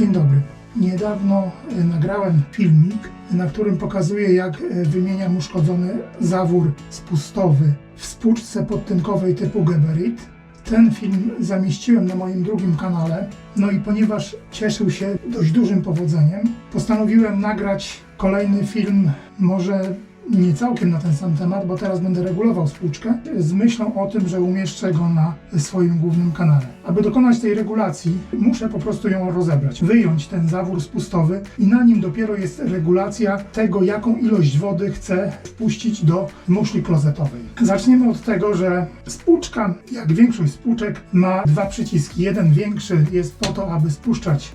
Dzień dobry. Niedawno e, nagrałem filmik, na którym pokazuję jak e, wymieniam uszkodzony zawór spustowy w spłuczce podtynkowej typu Geberit. Ten film zamieściłem na moim drugim kanale, no i ponieważ cieszył się dość dużym powodzeniem, postanowiłem nagrać kolejny film, może nie całkiem na ten sam temat, bo teraz będę regulował spłuczkę, z myślą o tym, że umieszczę go na swoim głównym kanale. Aby dokonać tej regulacji, muszę po prostu ją rozebrać, wyjąć ten zawór spustowy i na nim dopiero jest regulacja tego, jaką ilość wody chcę wpuścić do muszli klozetowej. Zaczniemy od tego, że spłuczka, jak większość spłuczek, ma dwa przyciski. Jeden większy jest po to, aby spuszczać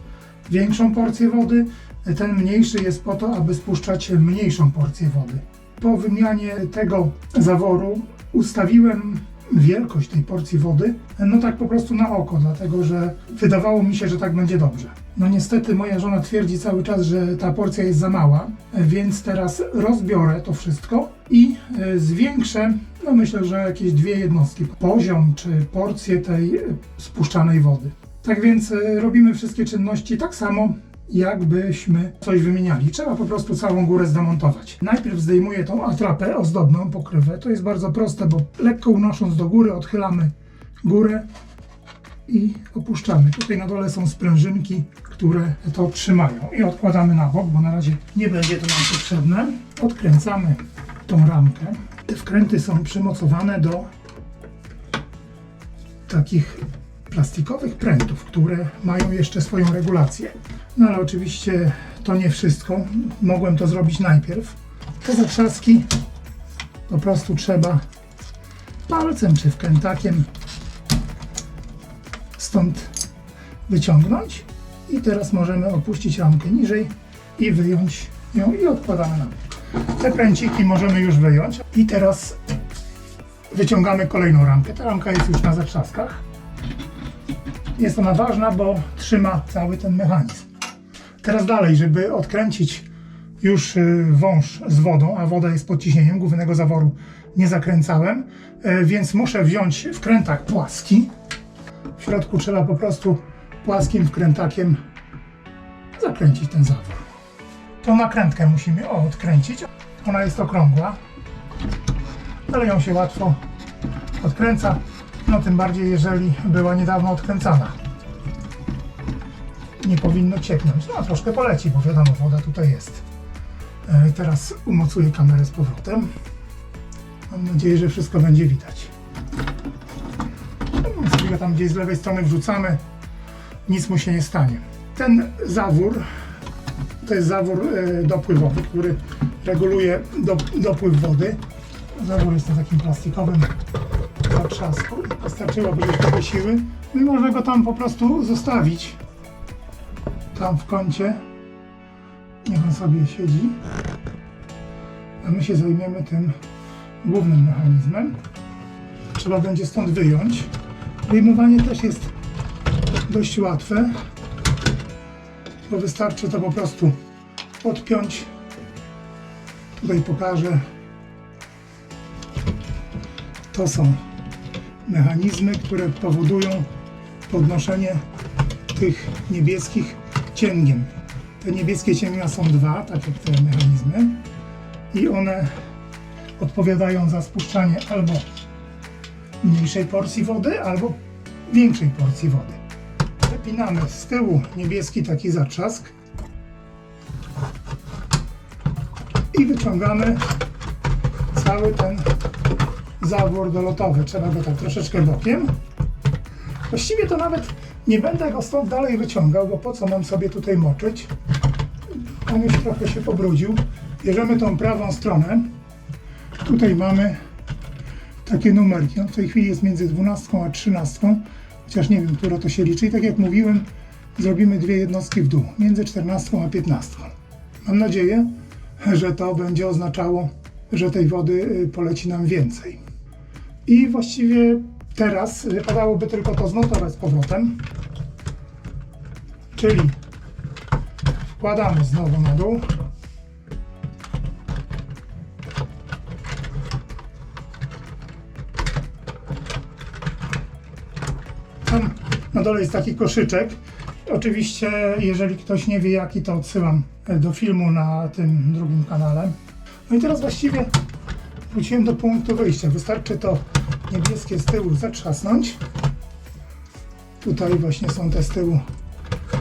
większą porcję wody, ten mniejszy jest po to, aby spuszczać mniejszą porcję wody. Po wymianie tego zaworu ustawiłem wielkość tej porcji wody, no tak po prostu na oko, dlatego że wydawało mi się, że tak będzie dobrze. No niestety moja żona twierdzi cały czas, że ta porcja jest za mała, więc teraz rozbiorę to wszystko i e, zwiększę, no myślę, że jakieś dwie jednostki, poziom czy porcję tej spuszczanej wody. Tak więc e, robimy wszystkie czynności tak samo, jakbyśmy coś wymieniali. Trzeba po prostu całą górę zdemontować. Najpierw zdejmuję tą atrapę ozdobną, pokrywę. To jest bardzo proste, bo lekko unosząc do góry odchylamy górę i opuszczamy. Tutaj na dole są sprężynki, które to trzymają. I odkładamy na bok, bo na razie nie będzie to nam potrzebne. Odkręcamy tą ramkę. Te wkręty są przymocowane do takich plastikowych prętów, które mają jeszcze swoją regulację. No ale oczywiście to nie wszystko. Mogłem to zrobić najpierw. Te zatrzaski po prostu trzeba palcem czy wkrętakiem stąd wyciągnąć. I teraz możemy opuścić ramkę niżej i wyjąć ją i odkładamy na bok. Te pręciki możemy już wyjąć. I teraz wyciągamy kolejną ramkę. Ta ramka jest już na zatrzaskach. Jest ona ważna, bo trzyma cały ten mechanizm. Teraz dalej, żeby odkręcić już y, wąż z wodą, a woda jest pod ciśnieniem, głównego zaworu nie zakręcałem, y, więc muszę wziąć wkrętak płaski. W środku trzeba po prostu płaskim wkrętakiem zakręcić ten zawór. Tą nakrętkę musimy odkręcić. Ona jest okrągła, ale ją się łatwo odkręca. No tym bardziej, jeżeli była niedawno odkręcana. Nie powinno cieknąć. No troszkę poleci, bo wiadomo, woda tutaj jest. E, teraz umocuję kamerę z powrotem. Mam nadzieję, że wszystko będzie widać. No, go tam gdzieś z lewej strony wrzucamy. Nic mu się nie stanie. Ten zawór to jest zawór e, dopływowy, który reguluje do, dopływ wody. Zawór jest na takim plastikowym zatrzasku. Wystarczyłoby już trochę siły. No i można go tam po prostu zostawić. Tam w kącie. Niech on sobie siedzi. A my się zajmiemy tym głównym mechanizmem. Trzeba będzie stąd wyjąć. Wyjmowanie też jest dość łatwe, bo wystarczy to po prostu podpiąć. Tutaj pokażę. To są mechanizmy, które powodują podnoszenie tych niebieskich cięgiem. Te niebieskie cięgna są dwa, tak jak te mechanizmy i one odpowiadają za spuszczanie albo mniejszej porcji wody, albo większej porcji wody. Wypinamy z tyłu niebieski taki zatrzask i wyciągamy cały ten zawór dolotowy. Trzeba go tak troszeczkę bokiem. Właściwie to nawet nie będę go stąd dalej wyciągał, bo po co mam sobie tutaj moczyć? On już trochę się pobrudził. Bierzemy tą prawą stronę. Tutaj mamy takie numerki. On w tej chwili jest między 12 a 13, chociaż nie wiem, które to się liczy. I tak jak mówiłem, zrobimy dwie jednostki w dół, między 14 a 15. Mam nadzieję, że to będzie oznaczało, że tej wody y, poleci nam więcej. I właściwie teraz wypadałoby tylko to zmontować z powrotem. Czyli wkładamy znowu na dół. Tam na dole jest taki koszyczek Oczywiście, jeżeli ktoś nie wie jaki, to odsyłam e, do filmu na tym drugim kanale. No i teraz właściwie wróciłem do punktu wyjścia. Wystarczy to niebieskie z tyłu zatrzasnąć. Tutaj właśnie są te z tyłu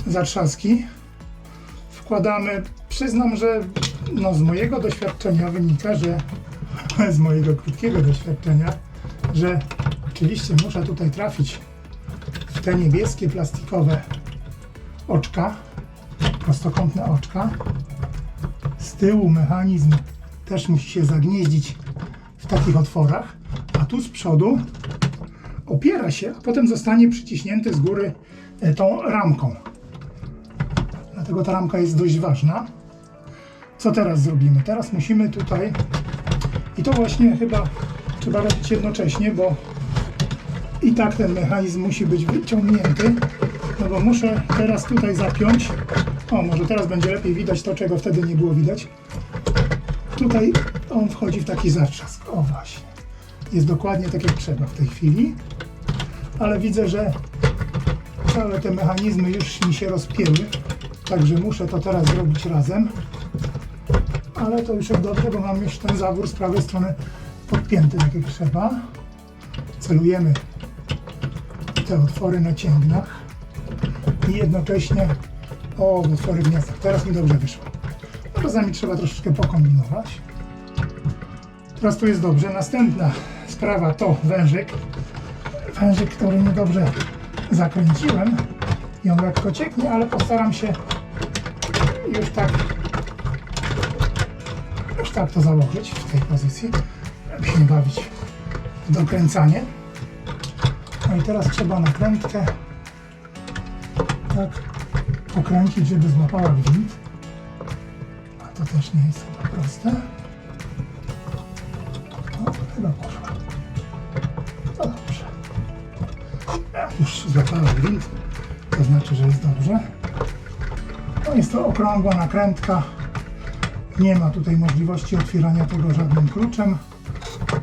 zatrzaski. Wkładamy, przyznam, że no z mojego doświadczenia wynika, że z mojego krótkiego doświadczenia, że oczywiście muszę tutaj trafić w te niebieskie plastikowe oczka, prostokątne oczka. Z tyłu mechanizm też musi się zagnieździć w takich otworach, tu z przodu opiera się, a potem zostanie przyciśnięty z góry e, tą ramką. Dlatego ta ramka jest dość ważna. Co teraz zrobimy? Teraz musimy tutaj, i to właśnie chyba trzeba robić jednocześnie, bo i tak ten mechanizm musi być wyciągnięty, no bo muszę teraz tutaj zapiąć. O, może teraz będzie lepiej widać to, czego wtedy nie było widać. Tutaj on wchodzi w taki zatrzask. O właśnie. Jest dokładnie tak jak trzeba w tej chwili. Ale widzę, że całe te mechanizmy już mi się rozpięły. Także muszę to teraz zrobić razem. Ale to już jak dobrze, bo mam już ten zawór z prawej strony podpięty tak jak trzeba. Celujemy te otwory na cięgnach i jednocześnie o, otwory w gniazdach. Teraz mi dobrze wyszło. No, Czasami trzeba troszeczkę pokombinować. Teraz tu jest dobrze. Następna sprawa to wężyk. Wężyk, który niedobrze zakręciłem i on lekko cieknie, ale postaram się już tak już tak to założyć w tej pozycji, żeby się nie bawić w dokręcanie. No i teraz trzeba nakrętkę tak pokręcić, żeby złapała gwint. A to też nie jest chyba proste. Złapała gwint, to znaczy, że jest dobrze. No jest to okrągła nakrętka. Nie ma tutaj możliwości otwierania tego żadnym kluczem.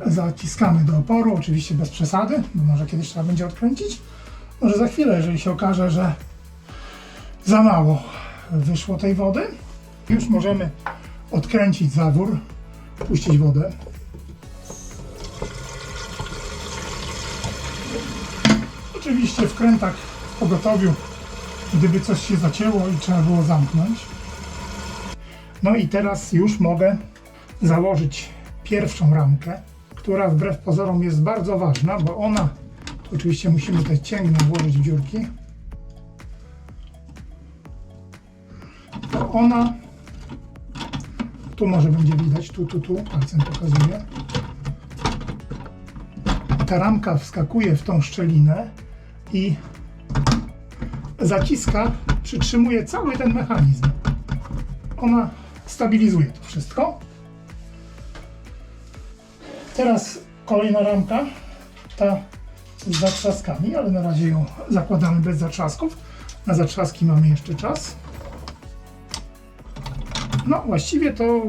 Zaciskamy do oporu, oczywiście bez przesady, bo może kiedyś trzeba będzie odkręcić. Może za chwilę, jeżeli się okaże, że za mało wyszło tej wody. Już możemy odkręcić zawór, puścić wodę. Oczywiście wkrętak w pogotowiu, gdyby coś się zacięło i trzeba było zamknąć. No i teraz już mogę założyć pierwszą ramkę, która wbrew pozorom jest bardzo ważna, bo ona, oczywiście musimy te cięgna włożyć w dziurki, to ona, tu może będzie widać, tu, tu, tu, palcem pokazuję, ta ramka wskakuje w tą szczelinę i zaciska, przytrzymuje cały ten mechanizm. Ona stabilizuje to wszystko. Teraz kolejna ramka, ta z zatrzaskami, ale na razie ją zakładamy bez zatrzasków. Na zatrzaski mamy jeszcze czas. No, właściwie to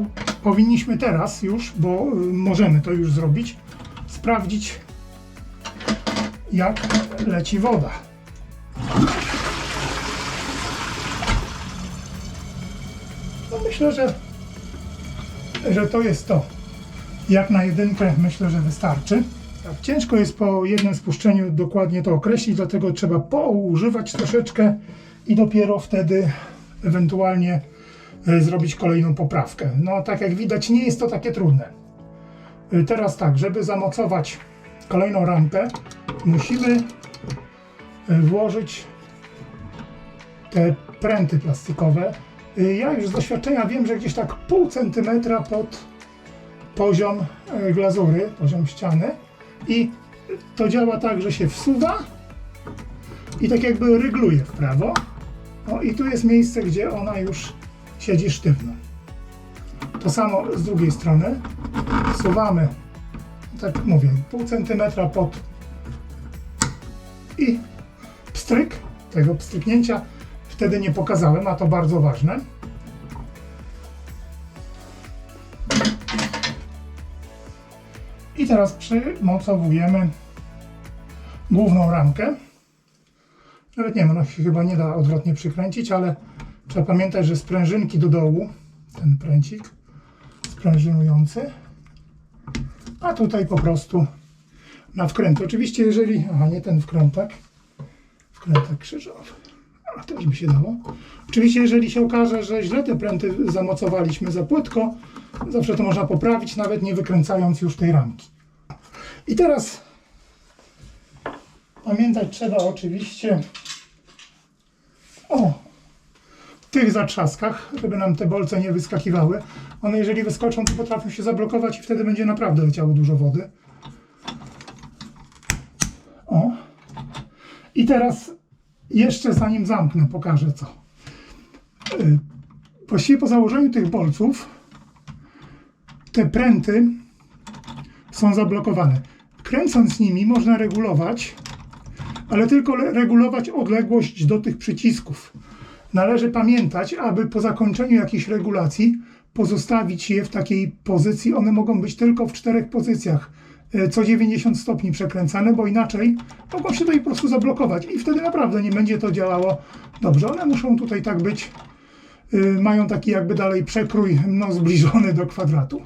powinniśmy teraz już, bo y, możemy to już zrobić, sprawdzić jak leci woda. No myślę, że, że to jest to. Jak na jedynkę myślę, że wystarczy. Tak, ciężko jest po jednym spuszczeniu dokładnie to określić, dlatego trzeba poużywać troszeczkę i dopiero wtedy ewentualnie e, zrobić kolejną poprawkę. No tak jak widać nie jest to takie trudne. E, Teraz tak, żeby zamocować kolejną rampę musimy e, włożyć te pręty plastikowe. Y, Ja już z doświadczenia wiem, że gdzieś tak pół centymetra pod poziom e, glazury, poziom ściany i to działa tak, że się wsuwa i tak jakby rygluje w prawo. No i tu jest miejsce, gdzie ona już siedzi sztywno. To samo z drugiej strony. Wsuwamy, tak mówię, pół centymetra pod i pstryk tego pstryknięcia wtedy nie pokazałem, a to bardzo ważne. I teraz przymocowujemy główną ramkę. Nawet nie wiem, ona się chyba nie da odwrotnie przykręcić, ale trzeba pamiętać, że sprężynki do dołu, ten pręcik sprężynujący, a tutaj po prostu na wkręty. Oczywiście jeżeli, aha nie ten wkrętak, wkrętak krzyżowy, a też by się dało. Oczywiście jeżeli się okaże, że źle te pręty zamocowaliśmy za płytko, zawsze to można poprawić, nawet nie wykręcając już tej ramki. I teraz pamiętać trzeba oczywiście o tych zatrzaskach, żeby nam te bolce nie wyskakiwały. One jeżeli wyskoczą, to potrafią się zablokować i wtedy będzie naprawdę leciało dużo wody. I teraz jeszcze zanim zamknę, pokażę co. Y, Właściwie po założeniu tych bolców te pręty są zablokowane. Kręcąc nimi można regulować, ale tylko regulować odległość do tych przycisków. Należy pamiętać, aby po zakończeniu jakiejś regulacji pozostawić je w takiej pozycji. One mogą być tylko w czterech pozycjach, co 90 stopni przekręcane, bo inaczej mogą się tutaj po prostu zablokować i wtedy naprawdę nie będzie to działało dobrze. One muszą tutaj tak być, y, mają taki jakby dalej przekrój no, zbliżony do kwadratu.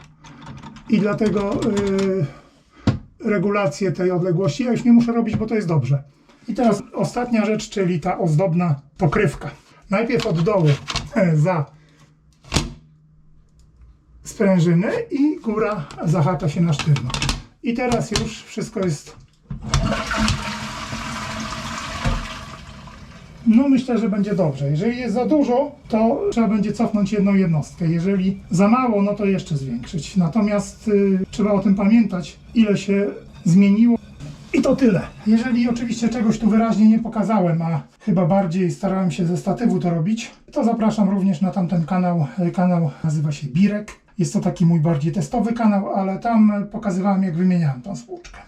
I dlatego y, regulację tej odległości ja już nie muszę robić, bo to jest dobrze. I teraz ostatnia rzecz, czyli ta ozdobna pokrywka. Najpierw od dołu za sprężyny i góra zahacza się na sztywno. I teraz już wszystko jest. No myślę, że będzie dobrze. Jeżeli jest za dużo, to trzeba będzie cofnąć jedną jednostkę. Jeżeli za mało, no to jeszcze zwiększyć. Natomiast y, trzeba o tym pamiętać, ile się zmieniło. I to tyle. Jeżeli oczywiście czegoś tu wyraźnie nie pokazałem, a chyba bardziej starałem się ze statywu to robić, to zapraszam również na tamten kanał. Kanał nazywa się Birek. Jest to taki mój bardziej testowy kanał, ale tam pokazywałem jak wymieniałem tą spłuczkę.